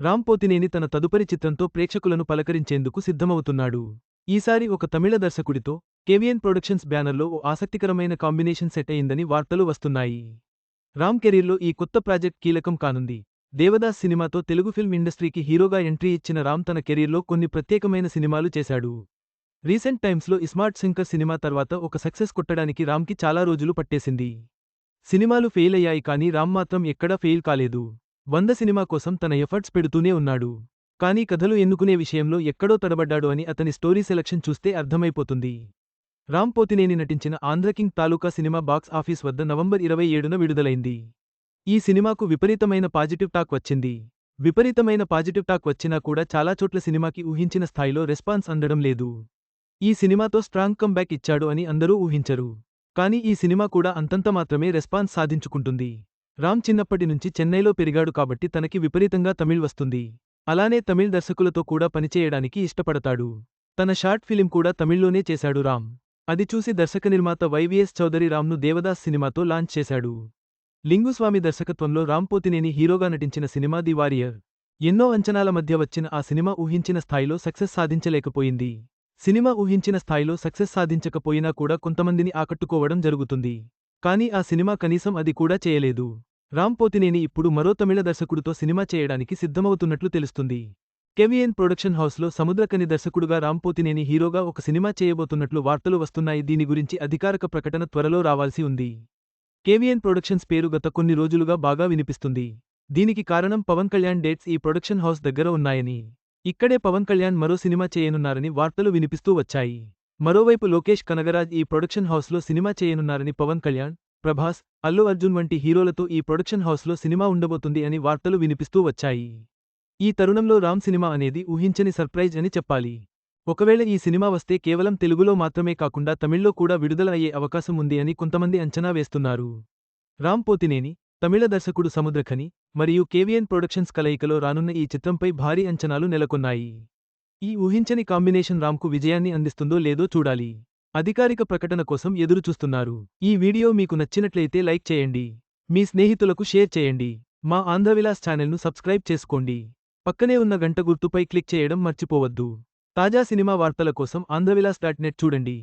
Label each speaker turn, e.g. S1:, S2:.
S1: రామ్ పోతినేని తన తదుపరి చిత్రంతో ప్రేక్షకులను పలకరించేందుకు సిద్ధమవుతున్నాడు. ఈసారి ఒక తమిళ దర్శకుడితో కేవిఎన్ ప్రొడక్షన్స్ బ్యానర్లో ఓ ఆసక్తికరమైన కాంబినేషన్ సెట్ అయిందని వార్తలు వస్తున్నాయి. రామ్ కెరీర్లో ఈ కొత్త ప్రాజెక్ట్ కీలకం కానుంది. దేవదాస్ సినిమాతో తెలుగు ఫిల్మ్ ఇండస్ట్రీకి హీరోగా ఎంట్రీ ఇచ్చిన రామ్ తన కెరీర్లో కొన్ని ప్రత్యేకమైన సినిమాలు చేశాడు. రీసెంట్ టైమ్స్లో ఇస్మార్ట్ శంకర్ సినిమా తర్వాత ఒక సక్సెస్ కొట్టడానికి రామ్కి చాలా రోజులు పట్టేసింది. సినిమాలు ఫెయిల్ అయ్యాయి కానీ రామ్ మాత్రం ఎక్కడా ఫెయిల్ కాలేదు. వంద సినిమా కోసం తన ఎఫర్ట్స్ పెడుతూనే ఉన్నాడు. కానీ కథలు ఎన్నుకునే విషయంలో ఎక్కడో తడబడ్డాడు అని అతని స్టోరీ సెలక్షన్ చూస్తే అర్థమైపోతుంది. రామ్ పోతినేని నటించిన Andhra King Taluka cinema box office వద్ద నవంబర్ ఇరవై ఏడున విడుదలైంది. ఈ సినిమాకు విపరీతమైన పాజిటివ్ టాక్ వచ్చింది. విపరీతమైన పాజిటివ్ టాక్ వచ్చినా కూడా చాలా చోట్ల సినిమాకి ఊహించిన స్థాయిలో రెస్పాన్స్ అందడం లేదు. ఈ సినిమాతో స్ట్రాంగ్ కంబ్యాక్ ఇచ్చాడు అని అందరూ ఊహించరు. కానీ ఈ సినిమా కూడా అంతంత మాత్రమే రెస్పాన్స్ సాధించుకుంటుంది. రామ్ చిన్నప్పటి నుంచి చెన్నైలో పెరిగాడు కాబట్టి తనకి విపరీతంగా తమిళ్ వస్తుంది. అలానే తమిళ్ దర్శకులతో కూడా పనిచేయడానికి ఇష్టపడతాడు. తన షార్ట్ ఫిలిం కూడా తమిళ్ళోనే చేశాడు రామ్. అది చూసి దర్శక నిర్మాత వైవిఎస్ చౌదరి రామ్ను దేవదాస్ సినిమాతో లాంచ్ చేశాడు. లింగుస్వామి దర్శకత్వంలో రామ్ పోతినేని హీరోగా నటించిన సినిమా ది వారియర్. ఎన్నో అంచనాల మధ్య వచ్చిన ఆ సినిమా ఊహించిన స్థాయిలో సక్సెస్ సాధించలేకపోయింది. సినిమా ఊహించిన స్థాయిలో సక్సెస్ సాధించకపోయినా కూడా కొంతమందిని ఆకట్టుకోవడం జరుగుతుంది. కానీ ఆ సినిమా కనీసం అది కూడా చేయలేదు. రామ్ పోతినేని ఇప్పుడు మరో తమిళ దర్శకుడితో సినిమా చేయడానికి సిద్ధమవుతున్నట్లు తెలుస్తుంది. కెవిఎన్ ప్రొడక్షన్ హౌస్లో సముద్రకని దర్శకుడుగా రామ్ పోతినేని హీరోగా ఒక సినిమా చేయబోతున్నట్లు వార్తలు వస్తున్నాయి. దీని గురించి అధికారిక ప్రకటన త్వరలో రావాల్సి ఉంది. కేవిఎన్ ప్రొడక్షన్స్ పేరు గత కొన్ని రోజులుగా బాగా వినిపిస్తుంది. దీనికి కారణం పవన్ కళ్యాణ్ డేట్స్ ఈ ప్రొడక్షన్ హౌస్ దగ్గర ఉన్నాయని. ఇక్కడే పవన్ కళ్యాణ్ మరో సినిమా చేయనున్నారని వార్తలు వినిపిస్తూ వచ్చాయి. మరోవైపు లోకేష్ కనగరాజ్ ఈ ప్రొడక్షన్ హౌస్లో సినిమా చేయనున్నారని పవన్ కళ్యాణ్ ప్రభాస్ అల్లు అర్జున్ వంటి హీరోలతో ఈ ప్రొడక్షన్ హౌస్లో సినిమా ఉండబోతుంది అని వార్తలు వినిపిస్తూ వచ్చాయి. ఈ తరుణంలో రామ్ సినిమా అనేది ఊహించని సర్ప్రైజ్ అని చెప్పాలి. ఒకవేళ ఈ సినిమా వస్తే కేవలం తెలుగులో మాత్రమే కాకుండా తమిళ్ళో కూడా విడుదల అయ్యే అవకాశం ఉంది అని కొంతమంది అంచనా వేస్తున్నారు. రామ్ పోతినేని తమిళ దర్శకుడు సముద్రఖని మరియు కేవీఎన్ ప్రొడక్షన్స్ కలయికలో రానున్న ఈ చిత్రంపై భారీ అంచనాలు నెలకొన్నాయి. ఈ ఊహించని కాంబినేషన్ రామ్కు విజయాన్ని అందిస్తుందో లేదో చూడాలి. అధికారిక ప్రకటన కోసం ఎదురుచూస్తున్నారు. ఈ వీడియో మీకు నచ్చినట్లయితే లైక్ చేయండి. మీ స్నేహితులకు షేర్ చేయండి. మా ఆంధ్రవిలాస్ ఛానల్ను సబ్స్క్రైబ్ చేసుకోండి. పక్కనే ఉన్న గంట గుర్తుపై క్లిక్ చేయడం మర్చిపోవద్దు. తాజా సినిమా వార్తల కోసం ఆంధ్రవిలాస్ డాట్ నెట్ చూడండి.